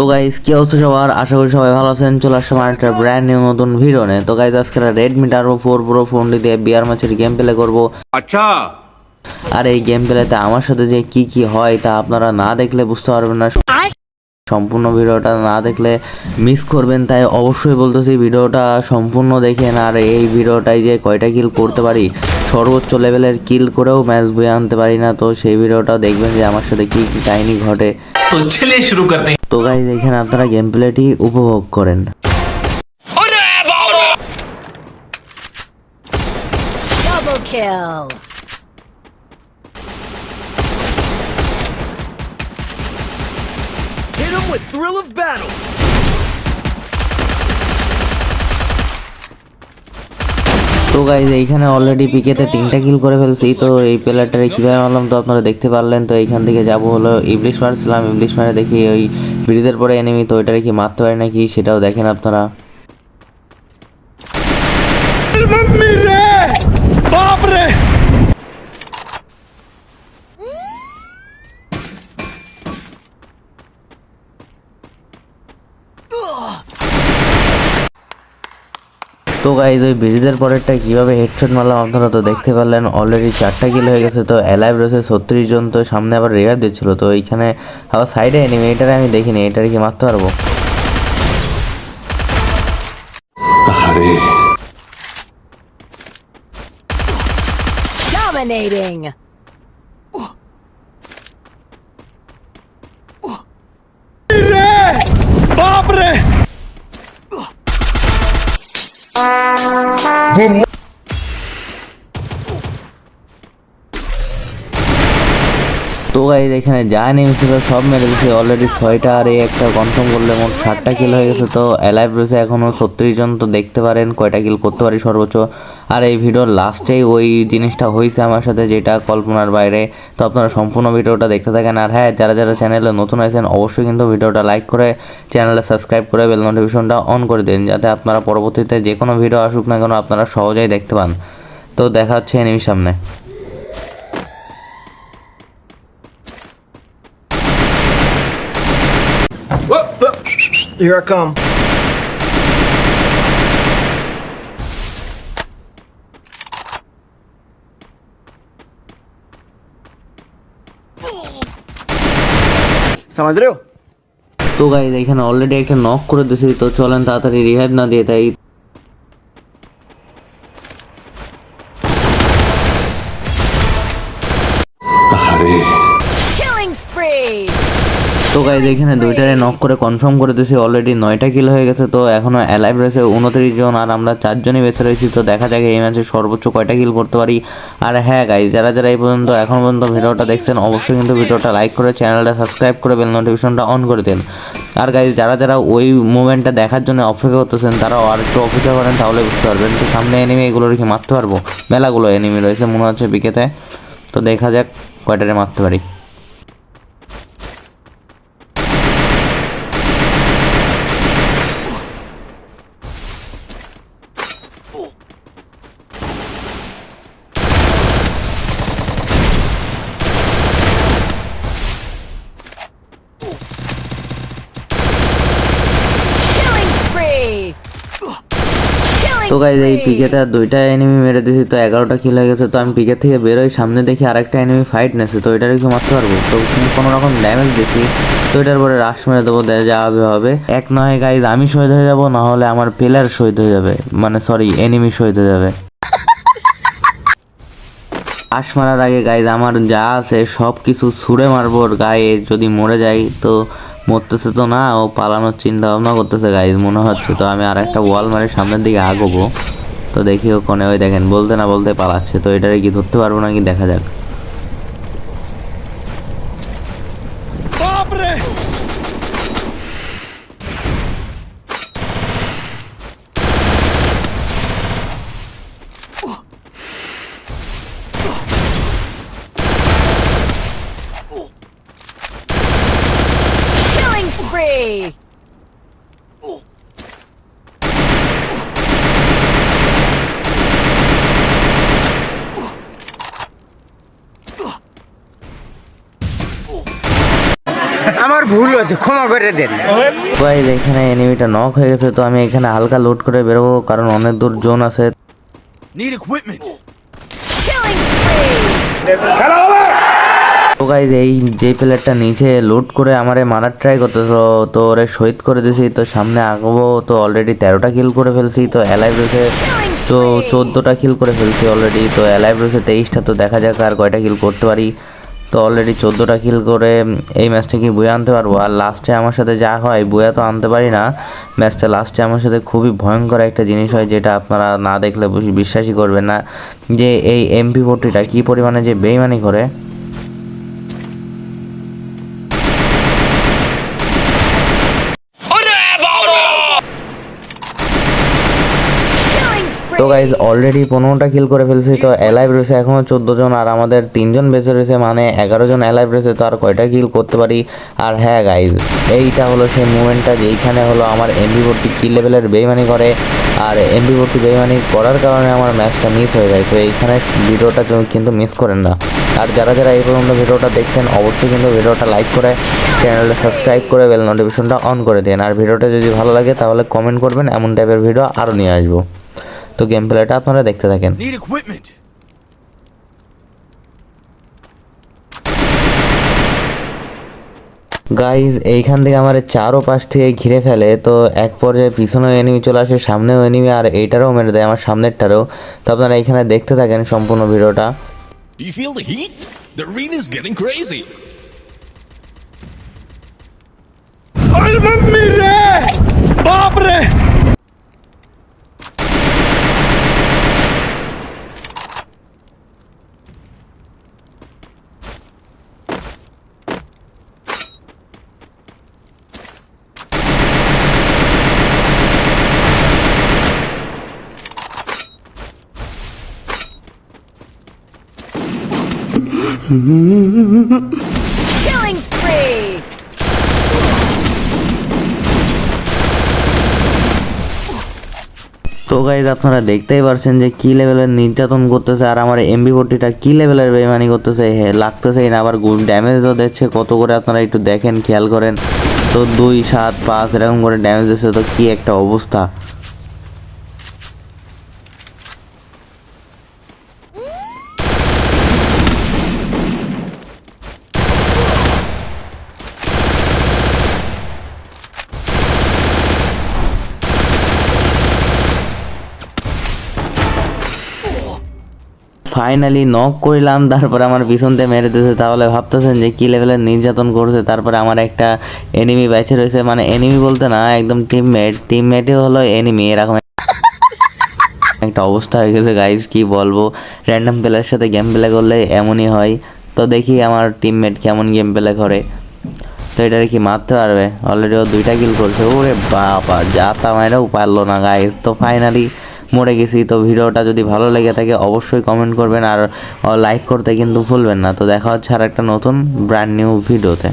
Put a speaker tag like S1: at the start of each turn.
S1: তো গাইজ কি অবস্থা সবার? আশা করি সবাই ভালো আছেন। চলে আসলাম একটা ব্র্যান্ড নিউ নতুন ভিডিও নিয়ে। তো গাইজ আজকে Redmi turbo four pro phone দিয়ে বিয়ার ম্যাচের গেম প্লে করব।
S2: আচ্ছা।
S1: আর এই গেম প্লেতে আমার সাথে যে কি কি হয় তা আপনারা না দেখলে বুঝতে পারবেন না। সম্পূর্ণ ভিডিওটা না দেখলে মিস করবেন তাই অবশ্যই বলতেছি ভিডিওটা সম্পূর্ণ দেখেন। আর এই ভিডিওটাই যে কয়টা কিল করতে পারি সর্বোচ্চ লেভেলের কিল করেও ম্যাচ বয়ে আনতে পারি না। তো সেই ভিডিওটা দেখবেন যে আমার সাথে কি কি কাহিনী ঘটে।
S3: তো ছেলে শুরু করতে
S1: তো গাইজ এখানে আপনারা গেম প্লেটি উপভোগ করেন
S4: kill.
S2: Hit him with thrill of battle.
S1: তো গাইজ এইখানে অলরেডি পিকেতে তিনটা কিল করে ফেলছি তো এই প্লেয়ারটারে কীভাবে মারলাম তো আপনারা দেখতে পারলেন তো এইখান থেকে যাব হলো ইংলিশ মারছিলাম ইংলিশ মারে দেখি ওই ব্রিজের পরে এনিমি তো ওইটারে কি মারতে পারে নাকি সেটাও দেখেন আপনারা। তো গাইজ ওই ব্রিজের পরেরটা কীভাবে হেডশট মারলাম আপনারা তো দেখতে পারলেন অলরেডি চারটা কিল হয়ে গেছে তো অ্যালাইভ রয়েছে ছত্রিশ জন তো সামনে আবার রেয়ার দিচ্ছিল তো এইখানে আবার সাইডে এনিমি এটারে আমি দেখিনি এটারে কি মারতে পারব
S4: Dominating.
S1: তো গাইজ এখানে যা নেমেছিল সব মেরে দিয়েছে অলরেডি ছয়টা আর এই একটা কনফার্ম করলে মোট ষাটটা কিল হয়ে গেছে। তো অ্যালাইভ রয়েছে এখনও ছত্রিশ জন। তো দেখতে পারেন কয়টা কিল করতে পারি সর্বোচ্চ। আর এই ভিডিওর লাস্টেই ওই জিনিসটা হয়েছে আমার সাথে যেটা কল্পনার বাইরে। তো আপনারা সম্পূর্ণ ভিডিওটা দেখতে থাকেন। আর হ্যাঁ যারা যারা চ্যানেলে নতুন আছেন, অবশ্যই কিন্তু ভিডিওটা লাইক করে চ্যানেলে সাবস্ক্রাইব করে বেল নোটিফিকেশনটা অন করে দিন, যাতে আপনারা পরবর্তীতে যে কোনো ভিডিও আসুক না কেন, আপনারা সহজেই দেখতে পান। তো দেখা হচ্ছে এনিমির সামনে।
S2: Here I come. समझ रहे हो
S1: তো গাইজ এখানে অলরেডি একটা নক করে দিয়েছি তো চলেন তাড়াতাড়ি রিহাইভ না দিয়ে তাই
S4: Killing spree.
S1: তো গাইজ এখানে দুইটারে নক করে কনফার্ম করে দিয়েছি অলরেডি নয়টা কিল হয়ে গেছে, তো এখনও অ্যালাইভ রয়েছে উনত্রিশ জন, আর আমরা চারজনই বেঁচে রয়েছি, তো দেখা যাক এই ম্যাচে সর্বোচ্চ কয়টা কিল করতে পারি। আর হ্যাঁ গাইজ যারা যারা এই পর্যন্ত, এখন পর্যন্ত ভিডিওটা দেখছেন, অবশ্যই কিন্তু ভিডিওটা লাইক করে চ্যানেলটা সাবস্ক্রাইব করে বেল নোটিফিকেশনটা অন করে দিন। আর গাইজ যারা যারা ওই মুভমেন্টটা দেখার জন্য অপেক্ষা করতেছেন, তারাও আর একটু অপেক্ষা করেন, তাহলে বুঝতে পারবেন তো সামনে এনিমি এগুলো রেখে মারতে পারব। মেলাগুলো এনিমি রয়েছে, মনে হচ্ছে বিকেতে, তো দেখা যাক কয়টারে মারতে পারি
S4: Killing spree. Killing
S1: তো গাইজ এই. পিকেতে আর দুইটা এনিমি মেরে দিয়েছি তো এগারোটা কিল হয়ে গেছে তো আমি পিকের থেকে বেরোই সামনে দেখি আরেকটা এনিমি ফাইট নেছে তো এটার কি মারতে পারব? তো কোনো রকম ড্যামেজ দিছি তো এটার পরে রাশ মেরে দেবো দেখা যা হবে হবে। এক নয় গাইজ আমি শহীদ হয়ে যাব না হলে আমার প্লেয়ার শহীদ হয়ে যাবে মানে সরি এনিমি শহীদ হয়ে যাবে। আশ মারার আগে গাইজ আমার যা আছে সব কিছু ছুঁড়ে মারবো গায়ে যদি মরে যাই তো মরতেছে তো না, ও পালানোর চিন্তা ভাবনা করতেছে গাইজ মনে হচ্ছে তো আমি আর একটা ওয়াল মারে সামনের দিকে আগোবো। তো দেখি ওখানে ওই দেখেন, বলতে না বলতে পালাচ্ছে, তো এটারে কি ধরতে পারব নাকি দেখা যাক
S4: Killing spree.
S2: আমার
S5: আমার ভুল হয়েছে ক্ষমা করে দেন।
S1: গাইজ এখানে এনিমিটা নক হয়ে গেছে তো আমি এখানে হালকা লুট করে বেরোবো কারণ অনেক দূর জোন আছে।
S2: Need equipment.
S4: Killing
S1: তো গাইজ এই যে প্লেয়ারটা নিচে লুট করে আমারে মারার ট্রাই করতেছিল তো ওরে শহীদ করে দিয়েছি তো সামনে আঁকবো তো অলরেডি তেরোটা কিল করে ফেলছি তো অ্যালাইভ রয়েছে তো চোদ্দোটা কিল করে ফেলছি অলরেডি তো অ্যালাইভ রয়েছে তেইশটা তো দেখা যাক আর কয়টা কিল করতে পারি। তো অলরেডি চোদ্দোটা কিল করে এই ম্যাচটা কি বয়ে আনতে পারব? আর লাস্টে আমার সাথে যা হয়, বয়ে তো আনতে পারি না। ম্যাচটা লাস্টে আমার সাথে খুবই ভয়ঙ্কর একটা জিনিস হয়, যেটা আপনারা না দেখলে বিশ্বাসই করবেন না। যে এই এমপি ফোর্টিটা কী পরিমাণে যে বেইমানি করে
S4: Killing spree.
S1: তো গাইজ অলরেডি পনেরোটা কিল করে ফেলছি, তো অ্যালাইভ রয়েছে এখনও চোদ্দ জন, আর আমাদের তিনজন বেঁচে রয়েছে মানে এগারো জন অ্যালাইভ রয়েছে, তো আর কয়টা কিল করতে পারি? আর হ্যাঁ গাইজ এইটা হলো সেই মুভমেন্টটা যেইখানে হলো আমার এমবি ভর্তি কি লেভেলের বেইমানি করে, আর এমবি ভর্তি বেইমানি করার কারণে আমার ম্যাচটা মিস হয়ে যায়, তো এইখানে ভিডিওটা কিন্তু মিস করেন না। আর যারা যারা এই পর্যন্ত ভিডিওটা দেখছেন, অবশ্যই কিন্তু ভিডিওটা লাইক করে চ্যানেলটা সাবস্ক্রাইব করে বেল নোটিফিকেশনটা অন করে দিন। আর ভিডিওটা যদি ভালো লাগে, তাহলে কমেন্ট করবেন, এমন টাইপের ভিডিও আরও নিয়ে আসব। তো গেম প্লেটা আপনারা দেখতে থাকেন. গাইজ এইখান থেকে আমার চারো পাশ থেকে ঘিরে ফেলে তো এক পর্যায়ে পিছনেও এনিমি চলে আসে সামনেও এনিমি আর এইটারও মেরে দেয় আমার সামনেরটারও তো আপনারা এইখানে দেখতে থাকেন সম্পূর্ণ ভিডিওটা
S6: Do you feel the heat? The arena's getting crazy.
S4: Killing spree.
S1: তো গাইজ আপনারা দেখতেই পারছেন যে কি লেভেলের নির্যাতন করতেছে আর আমার এমবি ফোর্টিটা কী লেভেলের বেমানি করতেছে? হে, লাগতেছেই না, আবার ড্যামেজও দিচ্ছে। কত করে আপনারা একটু দেখেন, খেয়াল করেন। তো দুই, সাত, পাঁচ, এরকম করে ড্যামেজ দিচ্ছে, তো কি একটা অবস্থা। ফাইনালি নক করিলাম, তারপরে আমার পিছন দিয়ে মেরে দিয়েছে। তাহলে ভাবতেছেন যে কী লেভেলের নির্যাতন করছে? তারপরে আমার একটা এনিমি বেঁচে রয়েছে। মানে এনিমি বলতে না, একদম টিমমেট টিমমেটই হলো এনিমি এরকম একটা অবস্থা হয়ে গেছে গাইজ কি বলব? র্যান্ডম প্লেয়ারের সাথে গেম প্লে করলে এমনই হয়। তো দেখি আমার টিমমেট কেমন গেম প্লে করে। তো এটারে কি মারতে পারবে? অলরেডি ও দুইটা কিল করছে। ওরে বাবা, যা তা মায়েরাও পারল না গাইজ তো ফাইনালি মরে গেছি, তো ভিডিওটা যদি ভালো লেগে থাকে অবশ্যই কমেন্ট করবেন আর লাইক করতে কিন্তু ভুলবেন না। তো দেখা হচ্ছে আর একটা নতুন ব্র্যান্ড নিউ ভিডিওতে